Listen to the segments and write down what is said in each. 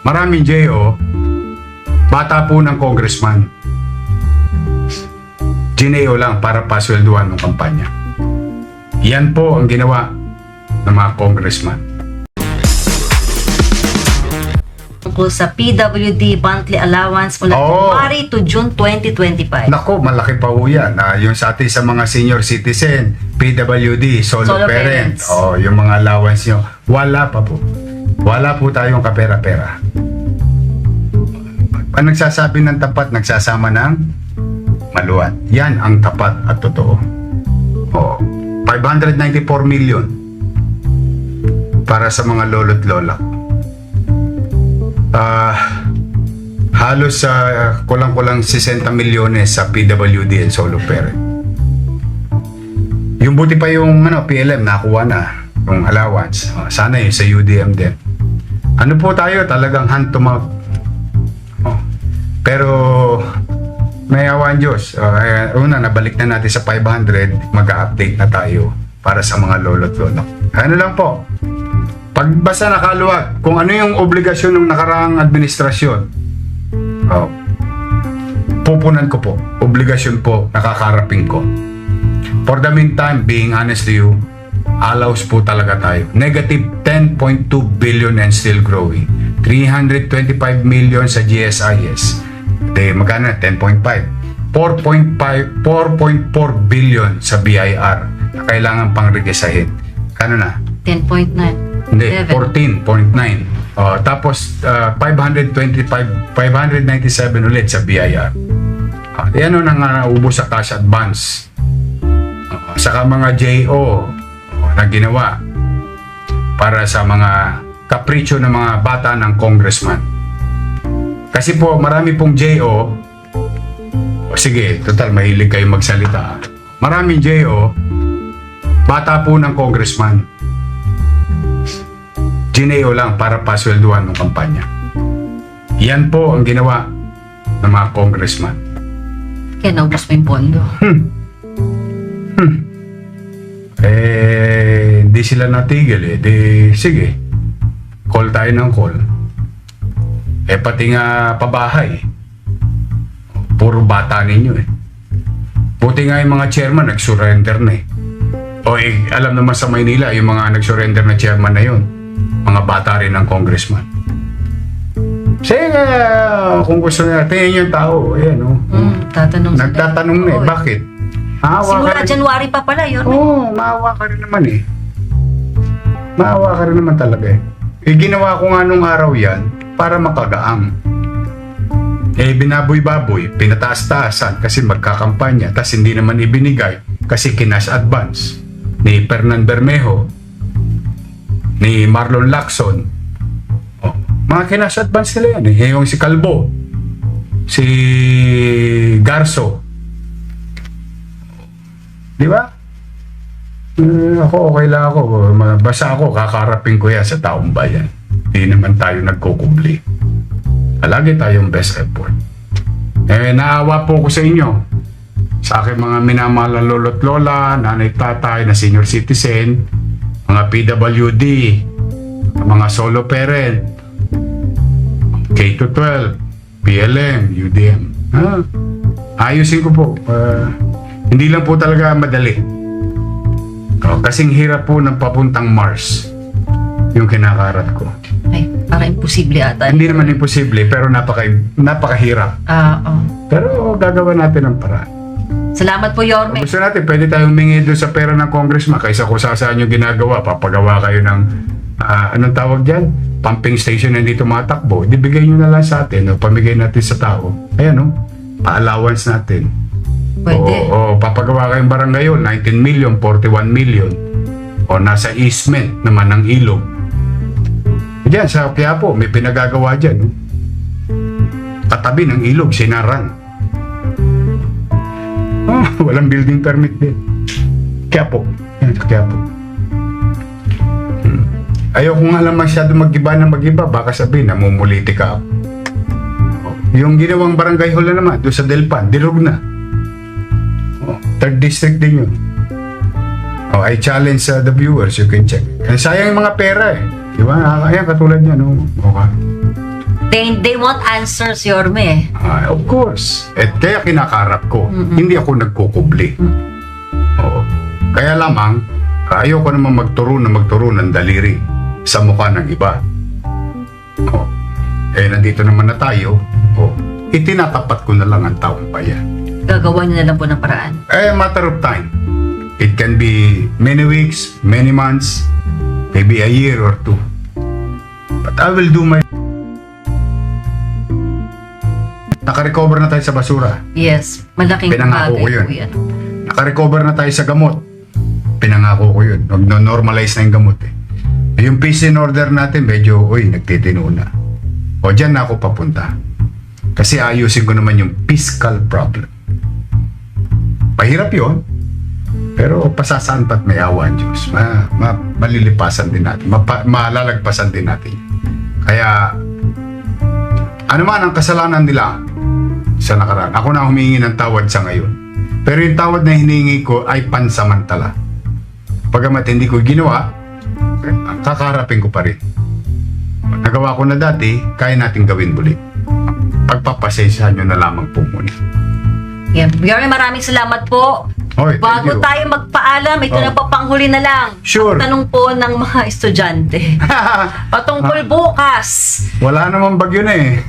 maraming JO, bata po ng congressman. Gineo lang para paswelduhan ng kampanya. Yan po ang ginawa ng mga congressman. tungkol sa PWD monthly allowance mula Oo. January to June 2025. Nako, malaki pa po yan. Ah, yung sa atin sa mga senior citizen, PWD, solo, Solo parent. parents. Oh, yung mga allowance nyo. Wala pa po. Wala po tayong kapera-pera. Pag nagsasabi ng tapat, nagsasama ng maluwat. Yan ang tapat at totoo. Oh, 594 million para sa mga lolo't lola. Ah, halos sa kulang-kulang 60 milyones sa PWD and solo parent. Yung buti pa yung ano, PLM nakuha na yung allowance. Oh, sana yun sa UDM din. Ano po tayo talagang hand to mouth. Oh. Pero may awan Diyos. Eh, una, nabalik na natin sa 500. Mag-update na tayo para sa mga lolo't lolo. Ano lang po, pag basta nakaluwag, kung ano yung obligasyon ng nakaraang administrasyon, oh, pupunan ko po. Obligasyon po, nakakarapin ko. For the meantime, being honest to you, allows po talaga tayo. Negative 10.2 billion and still growing. 325 million sa GSIS. De, magkano na? 10.5. 4.5 4.4 billion sa BIR na kailangan pang regisahin. Kano na? 10.9. Hindi, 11. 14.9. Oh, tapos uh, 525 597 ulit sa BIR. Ah, yan ang nangaubos sa cash advance. Oo, saka mga JO na ginawa para sa mga kapritsyo ng mga bata ng congressman. Kasi po, marami pong JO o sige, total, mahilig kayo magsalita. Maraming JO, bata po ng congressman. Gineo lang para paswelduhan ng kampanya. Yan po ang ginawa ng mga congressman. Kaya naubos mo yung pondo. Eh, hindi sila natigil eh. Di, sige, call tayo ng call. Eh, pati nga pabahay. Puro bata ninyo eh. Buti nga yung mga chairman nag-surrender na eh. O eh, alam naman sa Maynila, yung mga nag-surrender na chairman na yun, mga bata rin ng congressman. Sige, kung gusto nila, tingnan yung tao. Ayan, oh. Hmm, tatanong. Nagtatanong na eh, bakit? Maawa Simula ka rin. January pa pala yun. Oo, oh, maawa ka rin naman eh. Maawa ka rin naman talaga eh. Eh, ginawa ko nga nung araw yan para makagaang. Eh, binaboy-baboy, pinataas-taasan kasi magkakampanya, tas hindi naman ibinigay kasi kinas advance ni Fernan Bermejo, ni Marlon Lacson. Oh, mga kinas advance nila yan eh. Eh, Yung si Calvo, si Garso, Di ba? Eh, ako okay lang ako. Basta ako, kakarapin ko yan sa taong bayan. Hindi naman tayo nagkukubli. Palagi tayong best effort. Eh, naawa po ko sa inyo. Sa aking mga minamahal na lolo't lola, nanay tatay na senior citizen, mga PWD, mga solo parent, K-12, PLM, UDM. Ah, ayusin ko po. Ah, hindi lang po talaga madali. Oh, kasing hirap po ng papuntang Mars yung kinakarat ko. Ay, parang imposible ata. Hindi naman imposible pero napaka napakahirap. Ah, oh. Pero gagawa natin ng paraan. Salamat po, Yorme. Gusto natin, pwede tayong humingi doon sa pera ng congressman kaysa kung saan saan yung ginagawa. Papagawa kayo ng, ah, anong tawag dyan? Pumping station na hindi tumatakbo. Di bigay nyo na lang sa atin. O, pamigay natin sa tao. Ayan o, pa-allowance natin. Pwede. O, o, papagawa kayong barangay yun, 19 million, 41 million. O nasa easement naman ng ilog. Diyan sa Quiapo, may pinagagawa dyan. No? Katabi ng ilog, sinaran. Oh, walang building permit din. Quiapo. Yan sa Quiapo. Hmm. Ayaw ko nga lang masyado mag-iba na mag-iba. Baka sabihin, namumuliti ka ako. Yung ginawang barangay hall na naman, doon sa Delpan, dilog na. Oh, third district din yun. Oh, I challenge uh, the viewers, you can check. Eh, sayang yung mga pera eh. Di ba? Ah, Ayan, katulad niya, no? Okay. They, they want answers, Yorme. Ah, of course. At kaya kinakarap ko. Mm-mm. Hindi ako nagkukubli. Oo. Kaya lamang, ayaw ko naman magturo na magturo ng daliri sa mukha ng iba. Oo. Eh, nandito naman na tayo. Oo. Itinatapat ko na lang ang taong bayan. Gagawa niyo na lang po ng paraan. Eh, matter of time. It can be many weeks, many months, maybe a year or two. But I will do my... Nakarecover na tayo sa basura. Yes, malaking Pinangako bagay ko yun. po yan. Nakarecover na tayo sa gamot. Pinangako ko yun. Nag-normalize na yung gamot eh. Yung peace in order natin, medyo, uy, nagtitino na. O dyan na ako papunta. Kasi ayusin ko naman yung fiscal problem. Pahirap yon pero pasasaan pa't may awa ang Diyos. Ma, ma, malilipasan din natin. Mapa, malalagpasan din natin. Kaya, ano man ang kasalanan nila sa nakaraan. Ako na humingi ng tawad sa ngayon. Pero yung tawad na hiningi ko ay pansamantala. Pagamat hindi ko ginawa, eh, kakarapin ko pa rin. Nagawa ko na dati, kaya natin gawin muli. Pagpapasensyahan nyo na lamang po muna. Yan. Yorme, maraming salamat po. Oy, thank Bago you. tayo magpaalam, ito Oh. na pa panghuli na lang. Sure. Ang tanong po ng mga estudyante. Patungkol bukas. Wala namang bagyo na eh.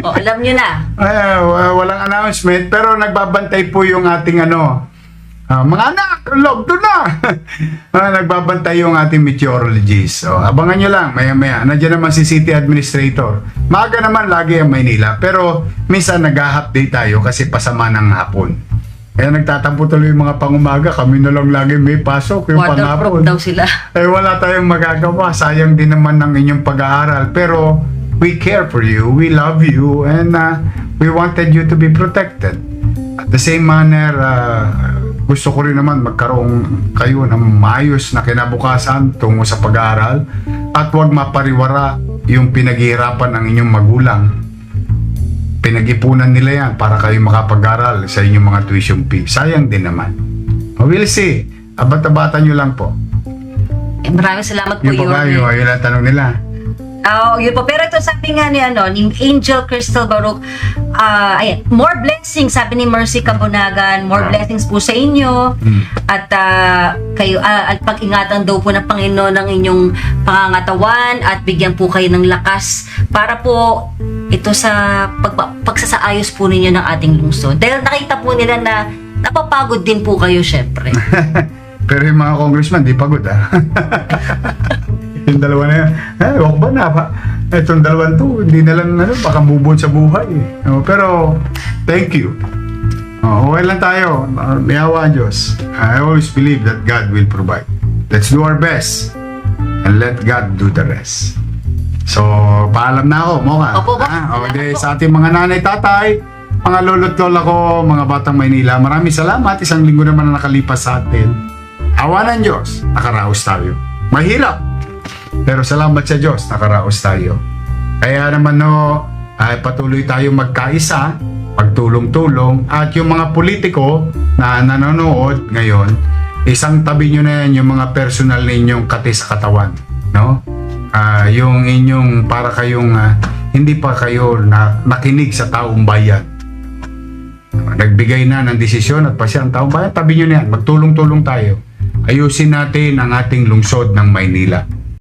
O, alam nyo na. Ay, wa- walang announcement pero nagbabantay po yung ating ano ah, mga anak, log doon na. Ah, nagbabantay yung ating meteorologist. So, abangan nyo lang, maya-maya. Nandiyan naman si City Administrator. Maaga naman lagi ang Maynila. Pero minsan nag-update tayo kasi pasama ng hapon. Kaya nagtatampo tuloy yung mga pangumaga. Kami na lang lagi may pasok. Yung Waterproof panghapon. daw sila. Eh, wala tayong magagawa. Sayang din naman ng inyong pag-aaral. Pero, we care for you. We love you. And uh, we wanted you to be protected. At the same manner, uh, gusto ko rin naman magkaroon kayo ng maayos na kinabukasan tungo sa pag-aaral. At huwag mapariwara yung pinaghihirapan ng inyong magulang. Pinag-ipunan nila yan para kayo makapag-aral sa inyong mga tuition fee. Sayang din naman. We'll see. Abata-bata nyo lang po. Eh, maraming salamat po, Yung ba, Yorme. yung, yun ang tanong nila. Oo, yun po. Pero ito sabi nga ni, ano, ni Angel Crystal Baruch, ah, ayan, more blessings, sabi ni Mercy Kabunagan, more blessings po sa inyo. Hmm. At ah, kayo, ah, at pag-ingatan daw po ng Panginoon ng inyong pangangatawan at bigyan po kayo ng lakas para po ito sa pag, pagsasaayos po ninyo ng ating lungsod. Dahil nakita po nila na napapagod din po kayo, syempre. Pero yung mga congressman, di pagod ah. yung dalawa na yan, eh, wag ba na ba? Itong dalawang to, hindi na lang, ano, baka mubon sa buhay. eh. Pero, thank you. Oh, okay lang tayo. Uh, may awa ang Diyos. I always believe that God will provide. Let's do our best. And let God do the rest. So, paalam na ako, Moka. Opo, boss. Ah, o, Salamat di, po. sa ating mga nanay, tatay, mga lolo't lola ko, mga batang Maynila, maraming salamat. Isang linggo naman na nakalipas sa atin. Awa ng Diyos, nakaraos tayo. Mahirap, pero salamat sa Diyos, nakaraos tayo. Kaya naman no, ay patuloy tayo magkaisa, pagtulong-tulong, at yung mga politiko na nanonood ngayon, isang tabi nyo na yan yung mga personal ninyong kati sa katawan. No? Ah, yung inyong para kayong ah, hindi pa kayo na nakinig sa taong bayan. Nagbigay na ng desisyon at pasya ang taong bayan, tabi nyo na yan, magtulong-tulong tayo. Ayusin natin ang ating lungsod ng Maynila.